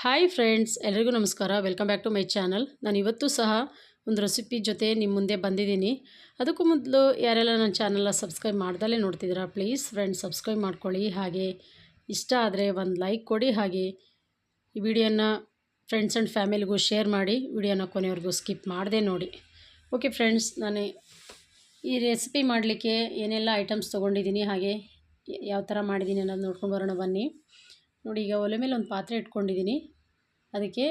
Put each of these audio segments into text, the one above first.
Hi friends ಎಲ್ರಿಗೂ ನಮಸ್ಕಾರ. Welcome back to my channel ನಾನು ಇವತ್ತು ಸಹ ಒಂದು ರೆಸಿಪಿ ಜೊತೆ ನಿಮ್ಮ ಮುಂದೆ ಬಂದಿದ್ದೀನಿ. ಅದಕ್ಕೂ ಮೊದಲು ಯಾರೆಲ್ಲ ನನ್ನ ಚಾನಲ್ನ ಸಬ್ಸ್ಕ್ರೈಬ್ ಮಾಡ್ದಲೇ ನೋಡ್ತಿದ್ದೀರಾ ಪ್ಲೀಸ್ ಫ್ರೆಂಡ್ಸ್ ಸಬ್ಸ್ಕ್ರೈಬ್ ಮಾಡ್ಕೊಳ್ಳಿ. ಹಾಗೆ ಇಷ್ಟ ಆದರೆ ಒಂದು ಲೈಕ್ ಕೊಡಿ. ಹಾಗೆ ಈ ವಿಡಿಯೋನ ಫ್ರೆಂಡ್ಸ್ ಆ್ಯಂಡ್ ಫ್ಯಾಮಿಲಿಗೂ ಶೇರ್ ಮಾಡಿ. ವಿಡಿಯೋನ ಕೊನೆವರೆಗೂ ಸ್ಕಿಪ್ ಮಾಡದೆ ನೋಡಿ. ಓಕೆ ಫ್ರೆಂಡ್ಸ್ ನಾನು ಈ ರೆಸಿಪಿ ಮಾಡಲಿಕ್ಕೆ ಏನೆಲ್ಲ ಐಟಮ್ಸ್ ತೊಗೊಂಡಿದ್ದೀನಿ, ಹಾಗೆ ಯಾವ ಥರ ಮಾಡಿದ್ದೀನಿ ಅನ್ನೋದು ನೋಡ್ಕೊಂಡು ಬರೋಣ ಬನ್ನಿ. ನೋಡಿ, ಈಗ ಒಲೆ ಮೇಲೆ ಒಂದು ಪಾತ್ರೆ ಇಟ್ಕೊಂಡಿದ್ದೀನಿ. ಅದಕ್ಕೆ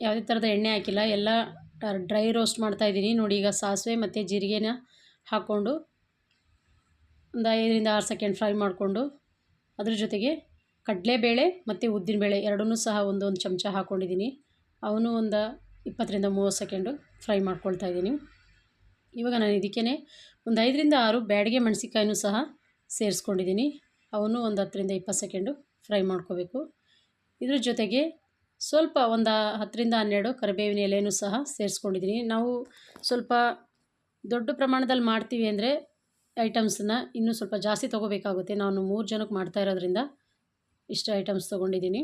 ಯಾವುದೇ ಥರದ ಎಣ್ಣೆ ಹಾಕಿಲ್ಲ. ಎಲ್ಲ ಡ್ರೈ ರೋಸ್ಟ್ ಮಾಡ್ತಾಯಿದ್ದೀನಿ ನೋಡಿ, ಈಗ ಸಾಸಿವೆ ಮತ್ತು ಜೀರಿಗೆನ ಹಾಕ್ಕೊಂಡು ಒಂದು ಐದರಿಂದ ಆರು ಸೆಕೆಂಡ್ ಫ್ರೈ ಮಾಡಿಕೊಂಡು ಅದ್ರ ಜೊತೆಗೆ ಕಡಲೆಬೇಳೆ ಮತ್ತು ಉದ್ದಿನಬೇಳೆ ಎರಡನ್ನೂ ಸಹ ಒಂದೊಂದು ಚಮಚ ಹಾಕ್ಕೊಂಡಿದ್ದೀನಿ ಅವನು ಒಂದು ಇಪ್ಪತ್ತರಿಂದ ಮೂವತ್ತು ಸೆಕೆಂಡು ಫ್ರೈ ಮಾಡ್ಕೊಳ್ತಾ ಇದ್ದೀನಿ. ಇವಾಗ ನಾನು ಇದಕ್ಕೇ ಒಂದು ಐದರಿಂದ ಆರು ಬ್ಯಾಡಿಗೆ ಮೆಣಸಿಕಾಯಿನೂ ಸಹ ಸೇರಿಸ್ಕೊಂಡಿದ್ದೀನಿ. ಅವನು ಒಂದು ಹತ್ತರಿಂದ ಇಪ್ಪತ್ತು ಸೆಕೆಂಡು ಫ್ರೈ ಮಾಡ್ಕೋಬೇಕು. ಇದ್ರ ಜೊತೆಗೆ ಸ್ವಲ್ಪ ಒಂದು ಹತ್ತರಿಂದ ಹನ್ನೆರಡು ಕರಿಬೇವಿನ ಎಲೆಯೂ ಸಹ ಸೇರಿಸ್ಕೊಂಡಿದ್ದೀನಿ. ನಾವು ಸ್ವಲ್ಪ ದೊಡ್ಡ ಪ್ರಮಾಣದಲ್ಲಿ ಮಾಡ್ತೀವಿ ಅಂದರೆ ಐಟಮ್ಸನ್ನ ಇನ್ನೂ ಸ್ವಲ್ಪ ಜಾಸ್ತಿ ತೊಗೋಬೇಕಾಗುತ್ತೆ. ನಾನು ಮೂರು ಜನಕ್ಕೆ ಮಾಡ್ತಾ ಇರೋದ್ರಿಂದ ಇಷ್ಟು ಐಟಮ್ಸ್ ತೊಗೊಂಡಿದ್ದೀನಿ.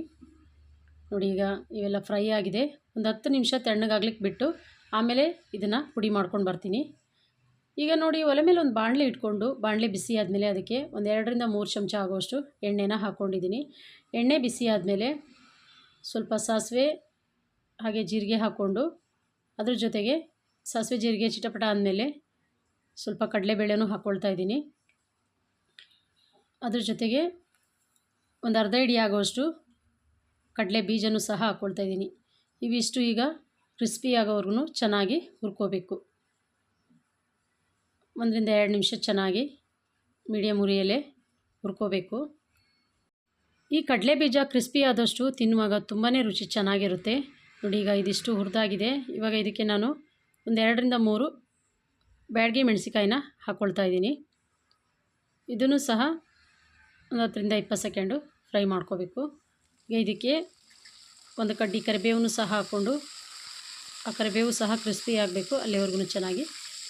ನೋಡಿ ಈಗ ಇವೆಲ್ಲ ಫ್ರೈ ಆಗಿದೆ. ಒಂದು ಹತ್ತು ನಿಮಿಷ ತಣ್ಣಗಾಗ್ಲಿಕ್ಕೆ ಬಿಟ್ಟು ಆಮೇಲೆ ಇದನ್ನು ಪುಡಿ ಮಾಡ್ಕೊಂಡು ಬರ್ತೀನಿ. ಈಗ ನೋಡಿ ಒಲೆ ಮೇಲೆ ಒಂದು ಬಾಣಲೆ ಇಟ್ಕೊಂಡು, ಬಾಣಲೆ ಬಿಸಿ ಆದಮೇಲೆ ಅದಕ್ಕೆ ಒಂದು ಎರಡರಿಂದ ಮೂರು ಚಮಚ ಆಗುವಷ್ಟು ಎಣ್ಣೆನ ಹಾಕ್ಕೊಂಡಿದ್ದೀನಿ ಎಣ್ಣೆ ಬಿಸಿ ಆದಮೇಲೆ ಸ್ವಲ್ಪ ಸಾಸಿವೆ ಹಾಗೆ ಜೀರಿಗೆ ಹಾಕ್ಕೊಂಡು, ಅದ್ರ ಜೊತೆಗೆ ಸಾಸಿವೆ ಜೀರಿಗೆ ಚಿಟಪಟ ಆದಮೇಲೆ ಸ್ವಲ್ಪ ಕಡಲೆಬೇಳೆನೂ ಹಾಕ್ಕೊಳ್ತಾ ಇದ್ದೀನಿ. ಅದ್ರ ಜೊತೆಗೆ ಒಂದು ಅರ್ಧ ಇಡಿ ಆಗೋಷ್ಟು ಕಡಲೆ ಬೀಜನೂ ಸಹ ಹಾಕ್ಕೊಳ್ತಾ ಇದ್ದೀನಿ. ಇವಿಷ್ಟು ಈಗ ಕ್ರಿಸ್ಪಿ ಆಗೋವರೆಗೂ ಚೆನ್ನಾಗಿ ಹುರ್ಕೋಬೇಕು. ಒಂದರಿಂದ ಎರಡು ನಿಮಿಷ ಚೆನ್ನಾಗಿ ಮೀಡಿಯಮ್ ಉರಿಯಲ್ಲೇ ಹುರ್ಕೋಬೇಕು. ಈ ಕಡಲೆ ಬೀಜ ಕ್ರಿಸ್ಪಿ ಆದಷ್ಟು ತಿನ್ನುವಾಗ ತುಂಬಾ ರುಚಿ ಚೆನ್ನಾಗಿರುತ್ತೆ. ನೋಡಿ, ಈಗ ಇದಿಷ್ಟು ಹುರಿದಾಗಿದೆ. ಇವಾಗ ಇದಕ್ಕೆ ನಾನು ಒಂದು ಎರಡರಿಂದ ಮೂರು ಬ್ಯಾಡ್ಗೆ ಮೆಣಸಿಕಾಯಿನ ಹಾಕ್ಕೊಳ್ತಾ ಇದ್ದೀನಿ. ಇದನ್ನು ಸಹ ಒಂದು ಹತ್ತರಿಂದ ಇಪ್ಪತ್ತು ಸೆಕೆಂಡು ಫ್ರೈ ಮಾಡ್ಕೋಬೇಕು. ಈಗ ಇದಕ್ಕೆ ಒಂದು ಕಡ್ಡಿ ಕರಿಬೇವನ್ನು ಸಹ ಹಾಕ್ಕೊಂಡು, ಆ ಕರಿಬೇವು ಸಹ ಕ್ರಿಸ್ಪಿ ಆಗಬೇಕು. ಅಲ್ಲಿವರೆಗೂ ಚೆನ್ನಾಗಿ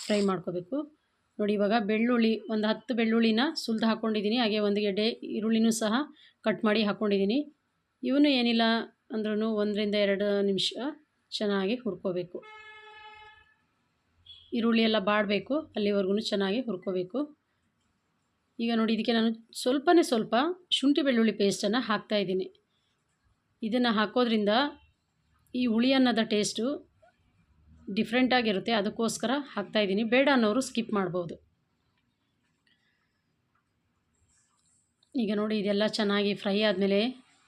ಫ್ರೈ ಮಾಡ್ಕೋಬೇಕು. ನೋಡಿ, ಇವಾಗ ಬೆಳ್ಳುಳ್ಳಿ, ಒಂದು ಹತ್ತು ಬೆಳ್ಳುಳ್ಳಿನ ಸುಲಿದು ಹಾಕ್ಕೊಂಡಿದ್ದೀನಿ ಹಾಗೆ ಒಂದು ಗೆಡ್ಡೆ ಈರುಳ್ಳಿನೂ ಸಹ ಕಟ್ ಮಾಡಿ ಹಾಕ್ಕೊಂಡಿದ್ದೀನಿ ಇವನು ಏನಿಲ್ಲ ಅಂದ್ರೂ ಒಂದರಿಂದ ಎರಡು ನಿಮಿಷ ಚೆನ್ನಾಗಿ ಹುರ್ಕೋಬೇಕು. ಈರುಳ್ಳಿ ಎಲ್ಲ ಬಾಡಬೇಕು ಅಲ್ಲಿವರೆಗೂ ಚೆನ್ನಾಗಿ ಹುರ್ಕೋಬೇಕು. ಈಗ ನೋಡಿ, ಇದಕ್ಕೆ ನಾನು ಸ್ವಲ್ಪನೇ ಸ್ವಲ್ಪ ಶುಂಠಿ ಬೆಳ್ಳುಳ್ಳಿ ಪೇಸ್ಟನ್ನು ಹಾಕ್ತಾಯಿದ್ದೀನಿ ಇದನ್ನು ಹಾಕೋದ್ರಿಂದ ಈ ಹುಳಿ ಅನ್ನದ ಟೇಸ್ಟು ಡಿಫ್ರೆಂಟಾಗಿರುತ್ತೆ ಅದಕ್ಕೋಸ್ಕರ ಹಾಕ್ತಾಯಿದ್ದೀನಿ ಬೇಡ ಅನ್ನೋರು ಸ್ಕಿಪ್ ಮಾಡ್ಬೋದು. ಈಗ ನೋಡಿ, ಇದೆಲ್ಲ ಚೆನ್ನಾಗಿ ಫ್ರೈ ಆದಮೇಲೆ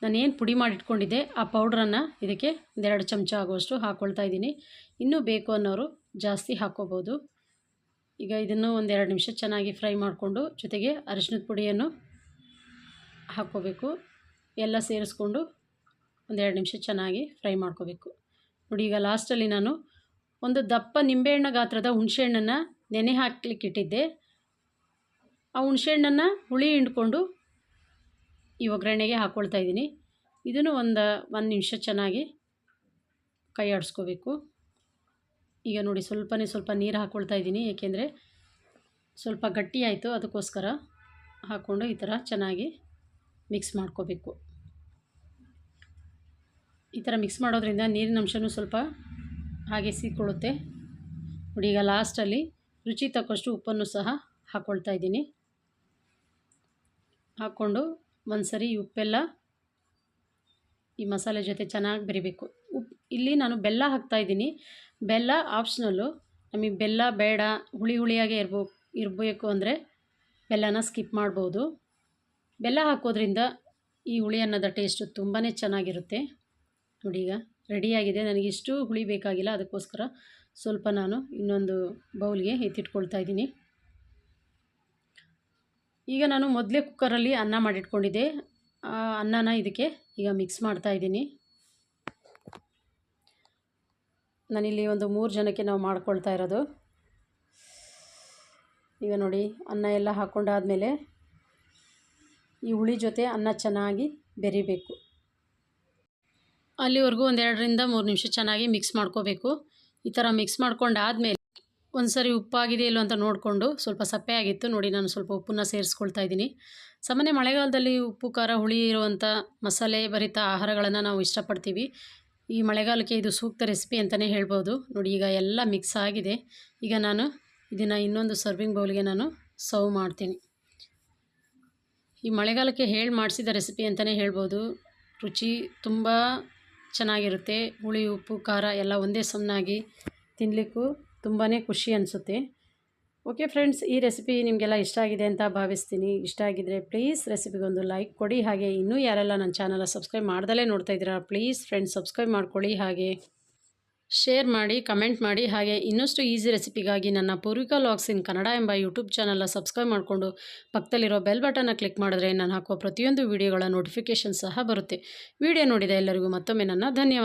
ನಾನು ಏನು ಪುಡಿ ಮಾಡಿಟ್ಕೊಂಡಿದ್ದೆ, ಆ ಪೌಡ್ರನ್ನು ಇದಕ್ಕೆ ಒಂದೆರಡು ಚಮಚ ಆಗುವಷ್ಟು ಹಾಕ್ಕೊಳ್ತಾ ಇದ್ದೀನಿ. ಇನ್ನೂ ಬೇಕು ಅನ್ನೋರು ಜಾಸ್ತಿ ಹಾಕ್ಕೋಬೋದು ಈಗ ಇದನ್ನು ಒಂದೆರಡು ನಿಮಿಷ ಚೆನ್ನಾಗಿ ಫ್ರೈ ಮಾಡಿಕೊಂಡು, ಜೊತೆಗೆ ಅರಿಶಿನದ ಪುಡಿಯನ್ನು ಹಾಕ್ಕೋಬೇಕು. ಎಲ್ಲ ಸೇರಿಸ್ಕೊಂಡು ಒಂದೆರಡು ನಿಮಿಷ ಚೆನ್ನಾಗಿ ಫ್ರೈ ಮಾಡ್ಕೋಬೇಕು. ನೋಡಿ, ಈಗ ಲಾಸ್ಟಲ್ಲಿ ನಾನು ಒಂದು ದಪ್ಪ ನಿಂಬೆಹಣ್ಣು ಗಾತ್ರದ ಹುಣಸೆಹಣ್ಣನ್ನು ನೆನೆ ಹಾಕ್ಲಿಕ್ಕೆ ಇಟ್ಟಿದ್ದೆ ಆ ಹುಣಸೆಹಣ್ಣನ್ನು ಹುಳಿ ಹಿಂಡ್ಕೊಂಡು ಈ ಒಗ್ಗರಣೆಗೆ ಹಾಕ್ಕೊಳ್ತಾ ಇದ್ದೀನಿ. ಇದನ್ನು ಒಂದು ಒಂದು ನಿಮಿಷ ಚೆನ್ನಾಗಿ ಕೈ ಆಡಿಸ್ಕೋಬೇಕು. ಈಗ ನೋಡಿ ಸ್ವಲ್ಪನೇ ಸ್ವಲ್ಪ ನೀರು ಹಾಕ್ಕೊಳ್ತಾ ಇದ್ದೀನಿ. ಏಕೆಂದರೆ ಸ್ವಲ್ಪ ಗಟ್ಟಿ ಆಯಿತು, ಅದಕ್ಕೋಸ್ಕರ ಹಾಕ್ಕೊಂಡು ಈ ಥರ ಚೆನ್ನಾಗಿ ಮಿಕ್ಸ್ ಮಾಡ್ಕೋಬೇಕು. ಈ ಥರ ಮಿಕ್ಸ್ ಮಾಡೋದ್ರಿಂದ ನೀರಿನ ಅಂಶನೂ ಸ್ವಲ್ಪ ಹಾಗೆ ಸಿಕ್ಕೊಳ್ಳುತ್ತೆ ನೋಡಿ, ಈಗ ಲಾಸ್ಟಲ್ಲಿ ರುಚಿ ತಕ್ಕಷ್ಟು ಉಪ್ಪನ್ನು ಸಹ ಹಾಕ್ಕೊಳ್ತಾ ಇದ್ದೀನಿ. ಹಾಕ್ಕೊಂಡು ಒಂದು ಸರಿ ಉಪ್ಪೆಲ್ಲ ಈ ಮಸಾಲೆ ಜೊತೆ ಚೆನ್ನಾಗಿ ಬೆರಿಬೇಕು. ಉಪ್ಪು ಇಲ್ಲಿ ನಾನು ಬೆಲ್ಲ ಹಾಕ್ತಾಯಿದ್ದೀನಿ ಬೆಲ್ಲ ಆಪ್ಷನಲ್ಲು ನಮಗೆ ಬೆಲ್ಲ ಬೇಡ, ಹುಳಿ ಹುಳಿಯಾಗೆ ಇರ್ಬೋ, ಇರಬೇಕು ಅಂದರೆ ಬೆಲ್ಲನ ಸ್ಕಿಪ್ ಮಾಡ್ಬೋದು. ಬೆಲ್ಲ ಹಾಕೋದ್ರಿಂದ ಈ ಹುಳಿ ಅನ್ನದ ಟೇಸ್ಟು ತುಂಬಾ ಚೆನ್ನಾಗಿರುತ್ತೆ. ನೋಡಿ ಈಗ ರೆಡಿಯಾಗಿದೆ. ನನಗಿಷ್ಟು ಹುಳಿ ಬೇಕಾಗಿಲ್ಲ. ಅದಕ್ಕೋಸ್ಕರ ಸ್ವಲ್ಪ ನಾನು ಇನ್ನೊಂದು ಬೌಲ್ಗೆ ಎತ್ತಿಟ್ಕೊಳ್ತಾ ಇದ್ದೀನಿ. ಈಗ ನಾನು ಮೊದಲೇ ಕುಕ್ಕರಲ್ಲಿ ಅನ್ನ ಮಾಡಿಟ್ಕೊಂಡಿದ್ದೆ. ಅನ್ನನ ಇದಕ್ಕೆ ಈಗ ಮಿಕ್ಸ್ ಮಾಡ್ತಾ ಇದ್ದೀನಿ. ನಾನಿಲ್ಲಿ ಒಂದು ಮೂರು ಜನಕ್ಕೆ ನಾವು ಮಾಡ್ಕೊಳ್ತಾ ಇರೋದು. ಈಗ ನೋಡಿ, ಅನ್ನ ಎಲ್ಲ ಹಾಕ್ಕೊಂಡಾದಮೇಲೆ ಈ ಹುಳಿ ಜೊತೆ ಅನ್ನ ಚೆನ್ನಾಗಿ ಬೆರಿಬೇಕು. ಅಲ್ಲಿವರೆಗೂ ಒಂದೆರಡರಿಂದ ಮೂರು ನಿಮಿಷ ಚೆನ್ನಾಗಿ ಮಿಕ್ಸ್ ಮಾಡ್ಕೋಬೇಕು. ಈ ಥರ ಮಿಕ್ಸ್ ಮಾಡ್ಕೊಂಡಾದಮೇಲೆ ಒಂದು ಸರಿ ಉಪ್ಪಾಗಿದೆ ಇಲ್ಲೋ ಅಂತ ನೋಡಿಕೊಂಡು ಸ್ವಲ್ಪ ಸಪ್ಪೆ ಆಗಿತ್ತು, ನೋಡಿ ನಾನು ಸ್ವಲ್ಪ ಉಪ್ಪನ್ನ ಸೇರಿಸ್ಕೊಳ್ತಾ ಇದ್ದೀನಿ. ಸಾಮಾನ್ಯ ಮಳೆಗಾಲದಲ್ಲಿ ಉಪ್ಪು, ಖಾರ, ಹುಳಿ ಇರುವಂಥ ಮಸಾಲೆ ಭರಿತ ಆಹಾರಗಳನ್ನು ನಾವು ಇಷ್ಟಪಡ್ತೀವಿ. ಈ ಮಳೆಗಾಲಕ್ಕೆ ಇದು ಸೂಕ್ತ ರೆಸಿಪಿ ಅಂತಲೇ ಹೇಳ್ಬೋದು. ನೋಡಿ, ಈಗ ಎಲ್ಲ ಮಿಕ್ಸ್ ಆಗಿದೆ. ಈಗ ನಾನು ಇದನ್ನು ಇನ್ನೊಂದು ಸರ್ವಿಂಗ್ ಬೌಲ್ಗೆ ನಾನು ಸರ್ವ್ ಮಾಡ್ತೀನಿ. ಈ ಮಳೆಗಾಲಕ್ಕೆ ಹೇಳಿ ಮಾಡಿಸಿದ ರೆಸಿಪಿ ಅಂತಲೇ ಹೇಳ್ಬೋದು. ರುಚಿ ತುಂಬ ಚೆನ್ನಾಗಿರುತ್ತೆ. ಹುಳಿ, ಉಪ್ಪು, ಖಾರ ಎಲ್ಲ ಒಂದೇ ಸಮನಾಗಿ ತಿನ್ನಲಿಕ್ಕೂ ತುಂಬಾ ಖುಷಿ ಅನಿಸುತ್ತೆ. ಓಕೆ ಫ್ರೆಂಡ್ಸ್, ಈ ರೆಸಿಪಿ ನಿಮಗೆಲ್ಲ ಇಷ್ಟ ಆಗಿದೆ ಅಂತ ಭಾವಿಸ್ತೀನಿ. ಇಷ್ಟ ಆಗಿದ್ದರೆ ಪ್ಲೀಸ್ ರೆಸಿಪಿಗೊಂದು ಲೈಕ್ ಕೊಡಿ. ಹಾಗೆ ಇನ್ನೂ ಯಾರೆಲ್ಲ ನನ್ನ ಚಾನಲ್ ಸಬ್ಸ್ಕ್ರೈಬ್ ಮಾಡ್ದಲೇ ನೋಡ್ತಾ ಇದ್ದೀರಾ, ಪ್ಲೀಸ್ ಫ್ರೆಂಡ್ಸ್ ಸಬ್ಸ್ಕ್ರೈಬ್ ಮಾಡ್ಕೊಳ್ಳಿ. ಹಾಗೆ ಶೇರ್ ಮಾಡಿ, ಕಮೆಂಟ್ ಮಾಡಿ, ಹಾಗೆ ಇನ್ನಷ್ಟು ಈಸಿ ರೆಸಿಪಿಗಾಗಿ ನನ್ನ ಪೂರ್ವಿಕಾ ಲಾಗ್ಸ್ ಇನ್ ಕನ್ನಡ ಎಂಬ ಯೂಟ್ಯೂಬ್ ಚಾನಲ್ನ ಸಬ್ಸ್ಕ್ರೈಬ್ ಮಾಡಿಕೊಂಡು ಪಕ್ಕದಲ್ಲಿರೋ ಬೆಲ್ ಬಟನ್ನ ಕ್ಲಿಕ್ ಮಾಡಿದ್ರೆ ನಾನು ಹಾಕುವ ಪ್ರತಿಯೊಂದು ವಿಡಿಯೋಗಳ ನೋಟಿಫಿಕೇಷನ್ ಸಹ ಬರುತ್ತೆ. ವಿಡಿಯೋ ನೋಡಿದ ಎಲ್ಲರಿಗೂ ಮತ್ತೊಮ್ಮೆ ನನ್ನ ಧನ್ಯವಾದ.